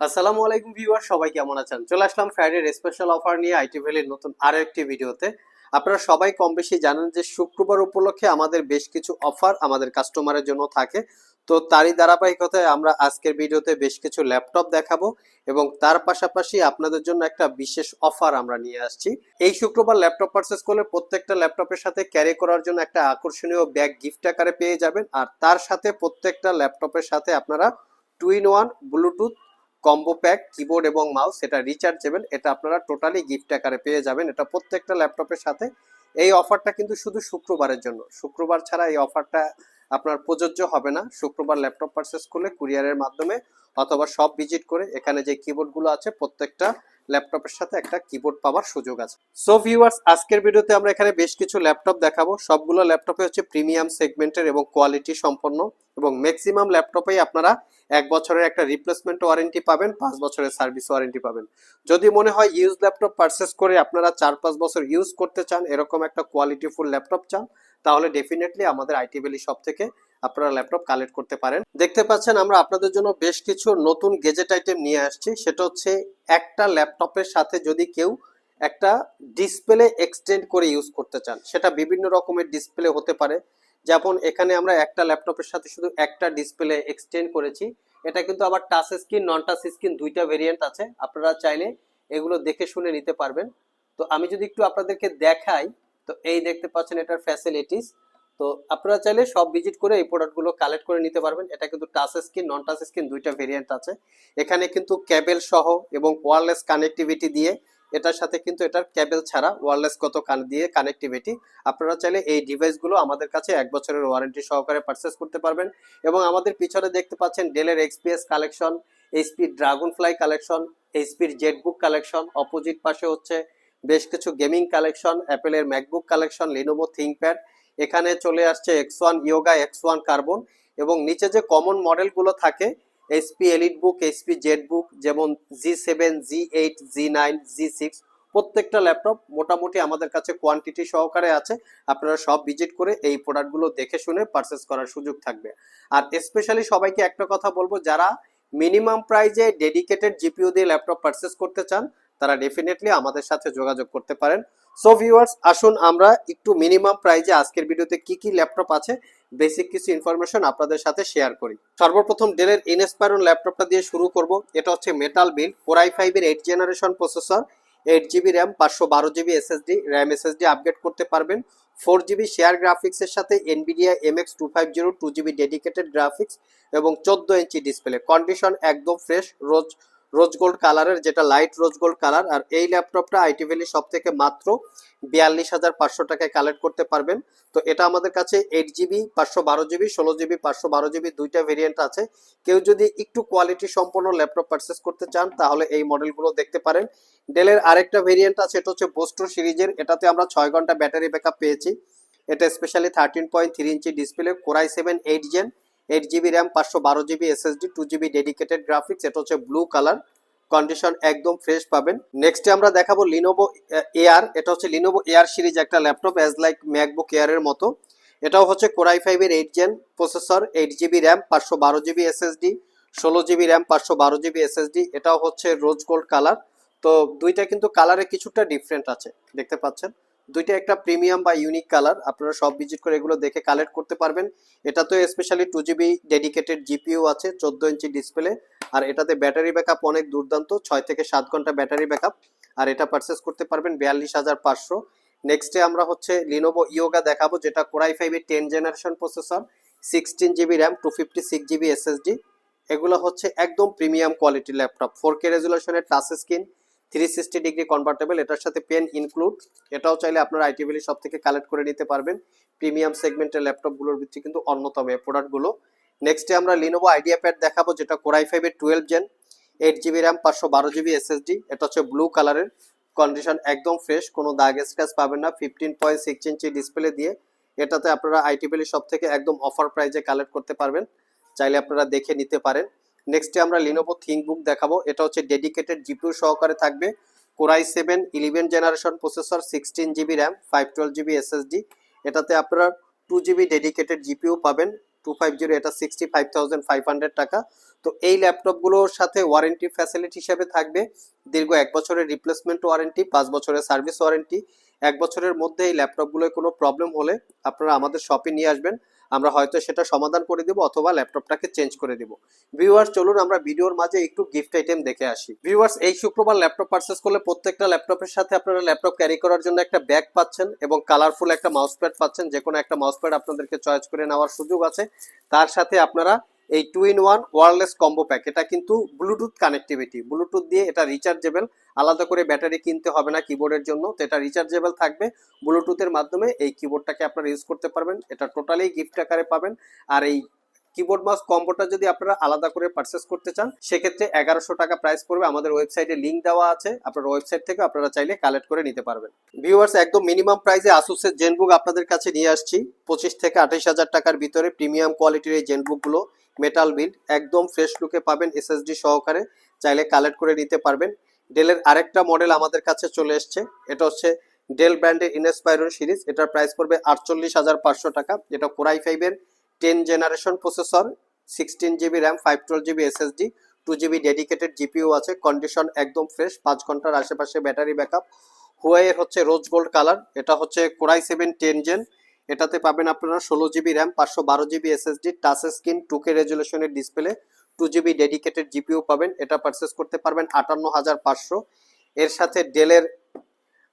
আসসালামু আলাইকুম ভিউয়ার সবাই কেমন আছেন? চলে আসলাম ফ্রাইডের স্পেশাল অফার নিয়ে আইটি ভ্যালির নতুন আরও একটি ভিডিওতে। আপনারা সবাই কম বেশি জানেন যে শুক্রবার উপলক্ষে আমাদের বেশ কিছু অফার আমাদের কাস্টমারের জন্য থাকে। তো তারই ধারাবাহিকতায় আমরা আজকের ভিডিওতে বেশ কিছু ল্যাপটপ দেখাবো এবং তার পাশাপাশি আপনাদের জন্য একটা বিশেষ অফার আমরা নিয়ে আসছি। এই শুক্রবার ল্যাপটপ পারচেস করলে প্রত্যেকটা ল্যাপটপের সাথে ক্যারি করার জন্য একটা আকর্ষণীয় ব্যাগ গিফট আকারে পেয়ে যাবেন। আর তার সাথে প্রত্যেকটা ল্যাপটপের সাথে আপনারা two in one Bluetooth combo pack keyboard এবং মাউস এটা রিচার্জেবল এটা আপনারা টোটালি গিফট আকারে পেয়ে যাবেন। এটা প্রত্যেকটা ল্যাপটপের সাথে। এই অফারটা কিন্তু শুধু শুক্রবারের জন্য। শুক্রবার ছাড়া এই অফারটা আপনার প্রযোজ্য হবে না। শুক্রবার ল্যাপটপ পারচেস করলে কুরিয়ারের মাধ্যমে অথবা সব ভিজিট করে এখানে যে কিবোর্ডগুলো আছে, প্রত্যেকটা ল্যাপটপের সাথে একটা কিবোর্ড পাওয়ার সুযোগ আছে। সো ভিউয়ার্স আজকের ভিডিওতে আমরা এখানে বেশ কিছু ল্যাপটপ দেখাবো। সবগুলো ল্যাপটপে হচ্ছে প্রিমিয়াম সেগমেন্টের এবং কোয়ালিটি সম্পন্ন এবং ম্যাক্সিমাম ল্যাপটপেই আপনারা এক বছরের একটা রিপ্লেসমেন্ট ওয়ারেন্টি পাবেন, পাঁচ বছরের সার্ভিস ওয়ারেন্টি পাবেন। যদি মনে হয় ইউজ ল্যাপটপ পারচেস করে আপনারা চার পাঁচ বছর ইউজ করতে চান, এরকম একটা কোয়ালিটিফুল ল্যাপটপ চান, তাহলে ডেফিনেটলি আমাদের আইটি ভ্যালি শপ থেকে আপনারা ল্যাপটপ কালেক্ট করতে পারেন। দেখতে পাচ্ছেন আমরা আপনাদের জন্য বেশ কিছু নতুন গেজেট আইটেম নিয়ে আসছি। সেটা হচ্ছে একটা ল্যাপটপের সাথে যদি কেউ একটা ডিসপ্লে এক্সটেন্ড করে ইউজ করতে চান, সেটা বিভিন্ন রকমের ডিসপ্লে হতে পারে। যেমন এখানে আমরা একটা ল্যাপটপের সাথে শুধু একটা ডিসপ্লে এক্সটেন্ড করেছি। এটা কিন্তু আবার touch screen non touch screen দুইটা ভেরিয়েন্ট আছে। আপনারা চাইলে এগুলো দেখে শুনে নিতে পারবেন। তো আমি যদি একটু আপনাদেরকে দেখাই, তো এই দেখতে পাচ্ছেন এটার ফ্যাসিলিটিস তো আপনারা চাইলে সব ভিজিট করে এই প্রোডাক্টগুলো কালেক্ট করে নিতে পারবেন। এটা কিন্তু touch screen non touch screen দুইটা ভেরিয়েন্ট আছে। এখানে কিন্তু ক্যাবেল সহ এবং ওয়ারলেস কানেক্টিভিটি দিয়ে এটার সাথে কিন্তু এটার ক্যাবেল ছাড়া ওয়্যারলেস কত কান দিয়ে কানেক্টিভিটি আপনারা চাইলে এই ডিভাইসগুলো আমাদের কাছে এক বছরের ওয়ারেন্টি সহকারে পারচেস করতে পারবেন এবং আমাদের পিছনে দেখতে পাচ্ছেন ডেলের XPS collection HP dragon fly collection এইচপির Jetbook collection opposite পাশে হচ্ছে বেশ কিছু গেমিং কালেকশন অ্যাপেলের ম্যাকবুক কালেকশন লিনোভো থিঙ্কপ্যাড এখানে চলে আসছে X one yoga X one carbon এবং নিচে যে কমন মডেলগুলো থাকে HP elite book HP Z book যেমন G seven G eight G nine G six প্রত্যেকটা ল্যাপটপ মোটামুটি আমাদের কাছে কোয়ান্টিটি সহকারে আছে। আপনারা সব ভিজিট করে এই প্রোডাক্টগুলো দেখে শুনে পারচেস করার সুযোগ থাকবে। আর স্পেশালি সবাইকে একটা কথা বলব, যারা মিনিমাম প্রাইজে ডেডিকেটেড জিপিও দিয়ে ল্যাপটপ পারচেস করতে চান, তারা ডেফিনেটলি আমাদের সাথে যোগাযোগ করতে পারেন। সো ভিউয়ার্স আসুন আমরা একটু মিনিমাম প্রাইজে আজকের ভিডিওতে কি কি ল্যাপটপ আছে বেসিক কিছু ইনফরমেশন আপনাদের সাথে শেয়ার করি। সর্বপ্রথম ডেলের ইনস্পায়রন ল্যাপটপটা দিয়ে শুরু করব। এটা হচ্ছে মেটাল বিল ফোর আই ফাইভের eight generation processor eight GB RAM পাঁচশো বারো GB SSD RAM SSD upgrade করতে পারবেন। ফোর জিবি শেয়ার গ্রাফিক্সের সাথে Nvidia MX two five zero two GB dedicated graphics এবং চোদ্দ ইঞ্চি ডিসপ্লে কন্ডিশন একদম ফ্রেশ রোজ রোজ গোল্ড কালারের যেটা লাইট রোজ গোল্ড কালার আর এই ল্যাপটপটা আইটি ভ্যালি সব থেকে মাত্র বিয়াল্লিশ হাজার পাঁচশো টাকায় কালেক্ট করতে পারবেন। তো এটা আমাদের কাছে এইট জিবি পাঁচশো বারো জিবি ষোলো জিবি পাঁচশো বারো জিবি দুইটা ভেরিয়েন্ট আছে। কেউ যদি একটু কোয়ালিটি সম্পন্ন ল্যাপটপ পারচেস করতে চান, তাহলে এই মডেলগুলো দেখতে পারেন। ডেলের আরেকটা ভেরিয়েন্ট আছে, এটা হচ্ছে বোস্টো সিরিজের, এটাতে আমরা ছয় ঘণ্টা ব্যাটারি ব্যাকআপ পেয়েছি। এটা specially thirteen point three inch display core i seven eight gen eight GB RAM, পাঁচশো বারো GB SSD, two GB dedicated graphics এটা হচ্ছে ব্লু কালার কন্ডিশন একদম ফ্রেশ পাবেন। নেক্সটে আমরা দেখাবো লিনোভো এয়ার এটা হচ্ছে লিনোভো এয়ার সিরিজ একটা ল্যাপটপ অ্যাজ লাইক ম্যাকবুক এয়ারের মতো। এটাও হচ্ছে কোরাই ফাইভের eight gen processor eight GB RAM, পাঁচশো বারো জিবি এসএসডি, ষোলো জিবি র্যাম, পাঁচশো বারো জিবি এসএসডি, এটাও হচ্ছে রোজ গোল্ড কালার তো দুইটা কিন্তু কালারে কিছুটা ডিফারেন্ট আছে, দেখতে পাচ্ছেন? দুইটা একটা প্রিমিয়াম বা ইউনিক কালার আপনারা সব ভিজিট করে এগুলো দেখে কালেক্ট করতে পারবেন। এটা তো specially two GB dedicated GPU আছে, চোদ্দ ইঞ্চি ডিসপ্লে আর এটাতে ব্যাটারি ব্যাকআপ অনেক দুর্দান্ত, ছয় থেকে সাত ঘণ্টা ব্যাটারি ব্যাকআপ আর এটা পারচেস করতে পারবেন বিয়াল্লিশ হাজার পাঁচশো। নেক্সটে আমরা হচ্ছে লিনোভো ইয়োগা দেখাবো, যেটা কোরাই ফাইভের ten generation processor sixteen GB RAM two fifty six GB SSD এগুলো হচ্ছে একদম premium quality laptop four K রেজুলেশনের touch screen three sixty degree convertible এটার সাথে পেন ইনক্লুড এটাও চাইলে আপনারা আইটি ভ্যালি সব থেকে কালেক্ট করে নিতে পারবেন। প্রিমিয়াম সেগমেন্টের ল্যাপটপগুলোর ভিত্তি কিন্তু অন্যতম এই প্রোডাক্টগুলো নেক্সটে আমরা লিনোভো আইডিয়া প্যাড দেখাবো, যেটা কোরাই ফাইভের twelve gen eight GB RAM পাঁচশো বারো জিবি এসএসডি এটা হচ্ছে ব্লু কালারের কন্ডিশন একদম ফ্রেশ কোনো দাগ স্ক্র্যাচ পাবেন না ফিফটিন পয়েন্ট সিক্স ইঞ্চি ডিসপ্লে দিয়ে। এটাতে আপনারা আইটি ভ্যালি সব থেকে একদম অফার প্রাইজে কালেক্ট করতে পারবেন। চাইলে আপনারা দেখে নিতে পারেন। নেক্সটে আমরা লিনোভো থিঙ্কবুক দেখাবো। এটা হচ্ছে ডেডিকেটেড জিপিউ সহকারে থাকবে। Core i seven eleven generation processor sixteen GB RAM five twelve GB SSD এটাতে আপনারা টু জিবি ডেডিকেটেড জিপিউ পাবেন। টু ফাইভ জিরো এটা sixty five thousand five hundred টাকা। তো এই ল্যাপটপগুলোর সাথে ওয়ারেন্টি ফ্যাসিলিটি হিসেবে থাকবে। দীর্ঘ এক বছরের রিপ্লেসমেন্ট ওয়ারেন্টি পাঁচ বছরের সার্ভিস ওয়ারেন্টি এক বছরের মধ্যে এই ল্যাপটপগুলোয় কোনো প্রবলেম হলে আপনারা আমাদের শপে নিয়ে আসবেন। আমরা হয়তো সেটা সমাধান করে দেব অথবা ল্যাপটপটাকে চেঞ্জ করে দেব। ভিউয়ার্স, চলুন আমরা ভিডিওর মাঝে একটু গিফট আইটেম দেখে আসি। ভিউয়ার্স, এই শুক্রবার ল্যাপটপ পারচেস করলে প্রত্যেকটা ল্যাপটপের সাথে আপনারা ল্যাপটপ ক্যারি করার জন্য একটা ব্যাগ পাচ্ছেন এবং কালারফুল একটা মাউস প্যাড পাচ্ছেন। যে কোনো একটা মাউস প্যাড আপনাদেরকে চয়েস করে নেওয়ার সুযোগ আছে। তার সাথে আপনারা এই two in one wireless combo pack এটা কিন্তু ব্লুটুথ কানেক্টিভিটি ব্লুটুথ দিয়ে এটা রিচার্জেবল আলাদা করে ব্যাটারি কিনতে হবে না কিবোর্ডের জন্য, তো এটা রিচার্জেবল থাকবে। ব্লুটুথের মাধ্যমে এই কিবোর্ডটাকে আপনারা ইউজ করতে পারবেন, এটা টোটালি গিফট আকারে পাবেন। আর এই কিবোর্ড মাউস কম্বোটা যদি আপনারা আলাদা করে পারচেস করতে চান, সেক্ষেত্রে এগারোশো টাকা প্রাইস পড়বে। আমাদের ওয়েবসাইটে লিঙ্ক দেওয়া আছে। আপনার ওয়েবসাইট থেকে আপনারা চাইলে কালেক্ট করে নিতে পারবেন। ভিউয়ার্স একদম মিনিমাম প্রাইসে আসুসের জেনবুক আপনাদের কাছে নিয়ে আসছি। পঁচিশ থেকে আঠাশ হাজার টাকার ভিতরে প্রিমিয়াম কোয়ালিটির এই জেনবুকগুলো মেটাল বিল্ড একদম ফ্রেশ লুকে পাবেন এসএসডি সহকারে। চাইলে কালেক্ট করে নিতে পারবেন। ডেলের আরেকটা মডেল আমাদের কাছে চলে এসছে। এটা হচ্ছে ডেল ব্র্যান্ডের ইনস্পাইরন সিরিজ এটার প্রাইস পড়বে আটচল্লিশ হাজার পাঁচশো টাকা। এটা কোরাই ফাইভের ten generation processor sixteen GB RAM five twelve GB SSD two GB dedicated GPU আছে কন্ডিশন একদম ফ্রেশ পাঁচ ঘণ্টার আশেপাশে ব্যাটারি ব্যাকআপ হুয়াইয়ের হচ্ছে রোজ গোল্ড কালার এটা হচ্ছে কোরাই সেভেন টেন জেন এটাতে পাবেন আপনারা ষোলো জিবি র্যাম পাঁচশো বারো GB SSD touch screen two K রেজুলেশনের display two GB dedicated GPU পাবেন। এটা পারচেস করতে পারবেন আটান্ন হাজার পাঁচশো। এর সাথে ডেলের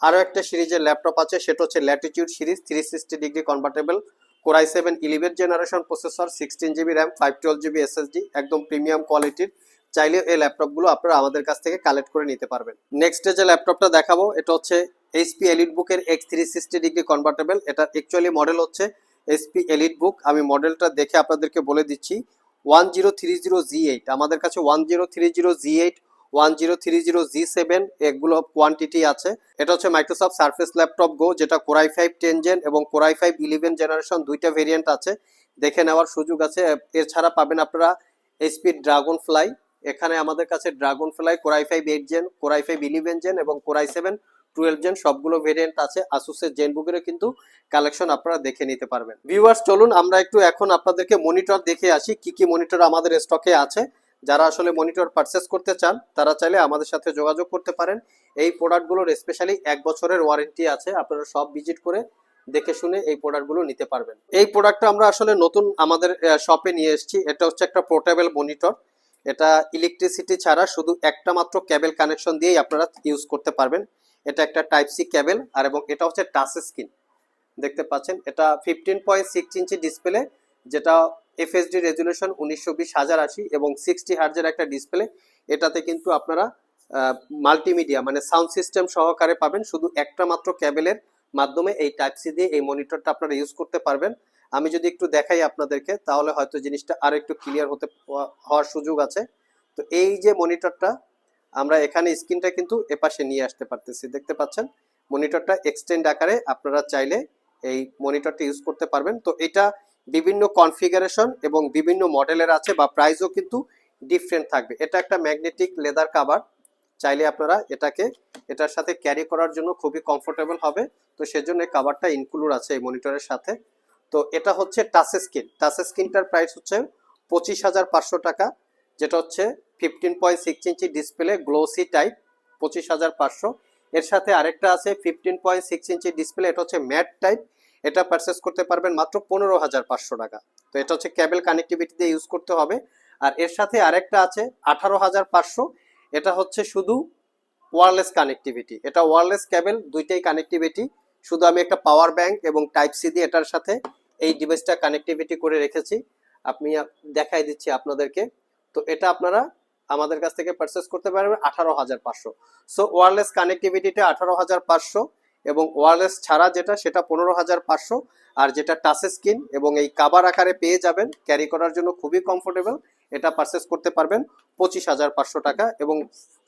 আরও একটা সিরিজের ল্যাপটপ আছে, সেটা হচ্ছে latitude series three sixty degree convertible core i seven eleven generation processor sixteen GB RAM five twelve GB SSD একদম প্রিমিয়াম কোয়ালিটির চাইলে এই ল্যাপটপগুলো আপনারা আমাদের কাছ থেকে কালেক্ট করে নিতে পারবেন। নেক্সট যে ল্যাপটপটা দেখাবো, এটা হচ্ছে এইচপি এলিট বুকের X three sixty degree convertible এটা অ্যাকচুয়ালি মডেল হচ্ছে এইচপি এলিট বুক আমি মডেলটা দেখে আপনাদেরকে বলে দিচ্ছি। One zero three zero G eight আমাদের কাছে one zero three zero G eight one zero three zero G seven এগুলো কোয়ান্টিটি আছে। এটা হচ্ছে মাইক্রোসফট সার্ফেস ল্যাপটপ গো যেটা core i five ten gen এবং core i five eleven generation দুইটা variant আছে। দেখে নেওয়ার সুযোগ আছে। এছাড়া পাবেন আপনারা এইচপি ড্রাগন ফ্লাই এখানে আমাদের কাছে dragon fly core i five eight gen core i five eleven gen এবং core i seven twelve gen সবগুলো ভেরিয়েন্ট আছে। আসুসের জেনবুকেরও কিন্তু কালেকশন আপনারা দেখে নিতে পারবেন। ভিউয়ার্স চলুন, আমরা একটু এখন আপনাদেরকে মনিটর দেখে আসি, কি কি মনিটর আমাদের স্টকে আছে। যারা আসলে মনিটর পারচেস করতে চান, তারা চাইলে আমাদের সাথে যোগাযোগ করতে পারেন। এই প্রোডাক্টগুলোর স্পেশালি এক বছরের ওয়ারেন্টি আছে, আপনারা সব ভিজিট করে দেখে শুনে এই প্রোডাক্টগুলো নিতে পারবেন। এই প্রোডাক্টটা আমরা আসলে নতুন আমাদের শপে নিয়ে এসেছি। এটা হচ্ছে একটা পোর্টেবল মনিটর এটা ইলেকট্রিসিটি ছাড়া শুধু একটা মাত্র ক্যাবেল কানেকশন দিয়েই আপনারা ইউজ করতে পারবেন। এটা একটা টাইপ সি ক্যাবেল আর এবং এটা হচ্ছে টাচ স্ক্রিন দেখতে পাচ্ছেন, এটা fifteen point six inch display যেটা এফএসডি রেজুলেশন উনিশশো বিশ, হাজার আশি এবং সিক্সটি হার্জের একটা ডিসপ্লে এটাতে কিন্তু আপনারা মাল্টিমিডিয়া মানে সাউন্ড সিস্টেম সহকারে পাবেন। শুধু একটা মাত্র ক্যাবেলের মাধ্যমে এই টাইপ সি দিয়ে এই মনিটরটা আপনারা ইউজ করতে পারবেন। আমি যদি একটু দেখাই আপনাদেরকে, তাহলে হয়তো জিনিসটা আরও একটু ক্লিয়ার হতে, হওয়ার সুযোগ আছে। তো এই যে মনিটরটা আমরা এখানে স্ক্রিনটা কিন্তু এপাশে নিয়ে আসতে পারতেছি। দেখতে পাচ্ছেন? মনিটরটা এক্সটেন্ড আকারে আপনারা চাইলে এই মনিটরটা ইউজ করতে পারবেন। তো এটা বিভিন্ন কনফিগারেশন এবং বিভিন্ন মডেলের আছে বা প্রাইসও কিন্তু ডিফারেন্ট থাকবে। এটা একটা ম্যাগনেটিক লেদার কাভার চাইলে আপনারা এটাকে, এটার সাথে ক্যারি করার জন্য খুবই কমফোর্টেবল হবে। তো সেজন্য এই কাভারটা ইনক্লুড আছে এই মনিটরের সাথে। তো এটা হচ্ছে টাচ স্ক্রিন টাচ স্ক্রিনটার প্রাইস হচ্ছে পঁচিশ হাজার পাঁচশো টাকা, যেটা হচ্ছে ফিফটিন পয়েন্ট সিক্স ইঞ্চি ডিসপ্লে গ্লোসি টাইপ পঁচিশ হাজার পাঁচশো। এর সাথে আরেকটা আছে ফিফটিন পয়েন্ট সিক্স ইঞ্চি ডিসপ্লে এটা হচ্ছে ম্যাট টাইপ এটা পারচেস করতে পারবেন মাত্র পনেরো হাজার পাঁচশো টাকা। তো এটা হচ্ছে ক্যাবেল কানেক্টিভিটি দিয়ে ইউজ করতে হবে। আর এর সাথে আরেকটা আছে আঠারো হাজার পাঁচশো। এটা হচ্ছে শুধু ওয়ারলেস কানেক্টিভিটি এটা ওয়ারলেস ক্যাবেল দুইটাই কানেক্টিভিটি শুধু আমি একটা পাওয়ার ব্যাংক এবং টাইপ সি দিয়ে এটার সাথে এই ডিভাইসটা কানেক্টিভিটি করে রেখেছি। আপনি দেখাই দিচ্ছি আপনাদেরকে। তো এটা আপনারা আমাদের কাছ থেকে পারচেস করতে পারবেন আঠারো হাজার পাঁচশো। সো ওয়ারলেস কানেক্টিভিটিটা আঠারো হাজার পাঁচশো। এবং ওয়ারলেস ছাড়া যেটা, সেটা পনেরো হাজার পাঁচশো। আর যেটা টাচ স্ক্রিন এবং এই কাবার আকারে পেয়ে যাবেন ক্যারি করার জন্য খুবই কমফোর্টেবল এটা পারচেস করতে পারবেন পঁচিশ হাজার পাঁচশো টাকা এবং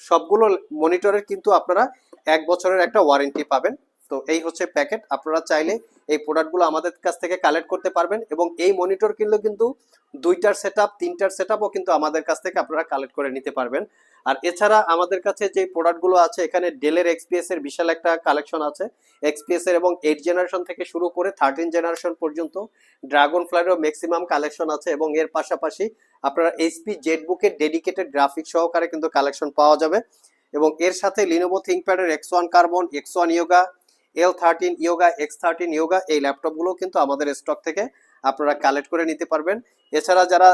সবগুলো মনিটরের কিন্তু আপনারা এক বছরের একটা ওয়ারেন্টি পাবেন। তো এই হচ্ছে প্যাকেট। আপনারা চাইলে এই প্রোডাক্টগুলো আমাদের কাছ থেকে কালেক্ট করতে পারবেন এবং এই মনিটর কিনলেও কিন্তু দুইটার সেট আপ তিনটার সেট আপও কিন্তু আমাদের কাছ থেকে আপনারা কালেক্ট করে নিতে পারবেন। আর এছাড়া আমাদের কাছে যে প্রোডাক্টগুলো আছে, এখানে ডেলের এক্সপিএস এর বিশাল একটা কালেকশন আছে। এক্সপিএস এর এবং এইট জেনারেশন থেকে শুরু করে থার্টিন জেনারেশন পর্যন্ত ড্রাগন ফ্লাইয়েরও ম্যাক্সিমাম কালেকশন আছে এবং এর পাশাপাশি আপনারা এইচপি জেটবুকের ডেডিকেটেড গ্রাফিক সহকারে কিন্তু কালেকশন পাওয়া যাবে। এবং এর সাথে Lenovo থিঙ্কপ্যাডের X one carbon X one yoga L thirteen yoga X thirteen yoga এই ল্যাপটপগুলো কিন্তু আমাদের স্টক থেকে আপনারা কালেক্ট করে নিতে পারবেন। এছাড়া যারা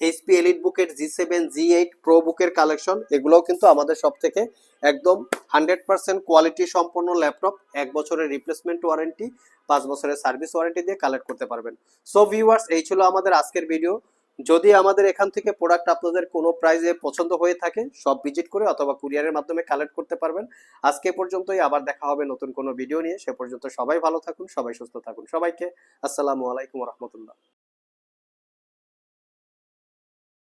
এইচপি এলিট বুকের G seven G eight pro বুকের কালেকশন এগুলোও কিন্তু আমাদের সব থেকে একদম হান্ড্রেড পার্সেন্ট কোয়ালিটি সম্পন্ন ল্যাপটপ এক বছরের রিপ্লেসমেন্ট ওয়ারেন্টি পাঁচ বছরের সার্ভিস ওয়ারেন্টি দিয়ে কালেক্ট করতে পারবেন। সো ভিউয়ার্স এই ছিল আমাদের আজকের ভিডিও যদি আমাদের এখান থেকে প্রোডাক্ট আপনাদের কোনো প্রাইজে পছন্দ হয়ে থাকে, সব ভিজিট করে অথবা কুরিয়ারের মাধ্যমে কালেক্ট করতে পারবেন। আজকে পর্যন্তই, আবার দেখা হবে নতুন কোনো ভিডিও নিয়ে। সে পর্যন্ত সবাই ভালো থাকুন, সবাই সুস্থ থাকুন। সবাইকে আসসালামু আলাইকুম রহমতুল্লাহ।